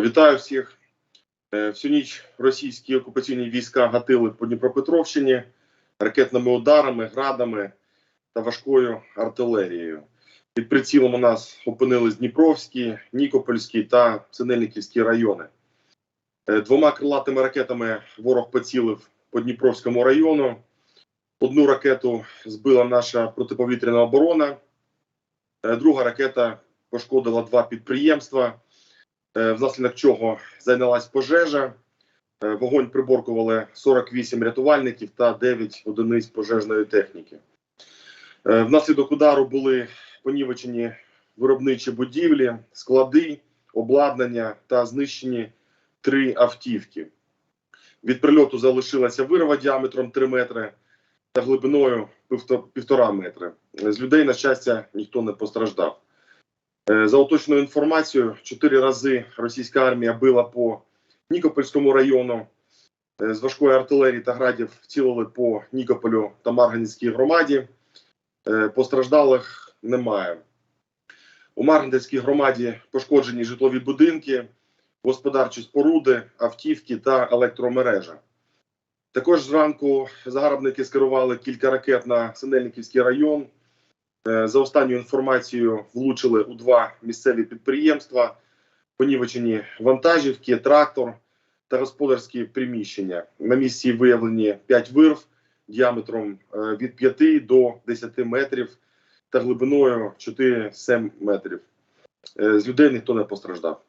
Вітаю всіх. Е, Всю ніч російські окупаційні війська гатили по Дніпропетровщині ракетними ударами, градами та важкою артилерією. Під прицілом у нас опинились Дніпровські, Нікопольські та Синельниківські райони. Е, Двома крилатими ракетами ворог поцілив по Дніпровському району. Одну ракету збила наша протиповітряна оборона, Е, друга ракета пошкодила два підприємства внаслідок чого зайнялась пожежа. Е, Вогонь приборкували 48 рятувальників та 9 одиниць пожежної техніки. Е, Внаслідок удару були понівечені виробничі будівлі, склади, обладнання та знищені три автівки. Від прильоту залишилася вирва діаметром 3 метри та глибиною півто- півтора метри. З людей, на щастя, ніхто не постраждав. Е, За уточною інформацією, чотири рази російська армія била по Нікопольському району. Е, З важкої артилерії та градів цілили по Нікополю та Марганецькій громаді. Е, Постраждалих немає. У Марганецькій громаді пошкоджені житлові будинки, господарчі споруди, автівки та електромережа. Також зранку загарбники скерували кілька ракет на Синельниківський район. Е, За останню інформацію влучили у два місцеві підприємства, понівечені вантажівки, трактор та господарські приміщення. На місці виявлені 5 вирв діаметром е, від 5 до 10 метрів та глибиною 4-7 метрів. Е, З людей ніхто не постраждав.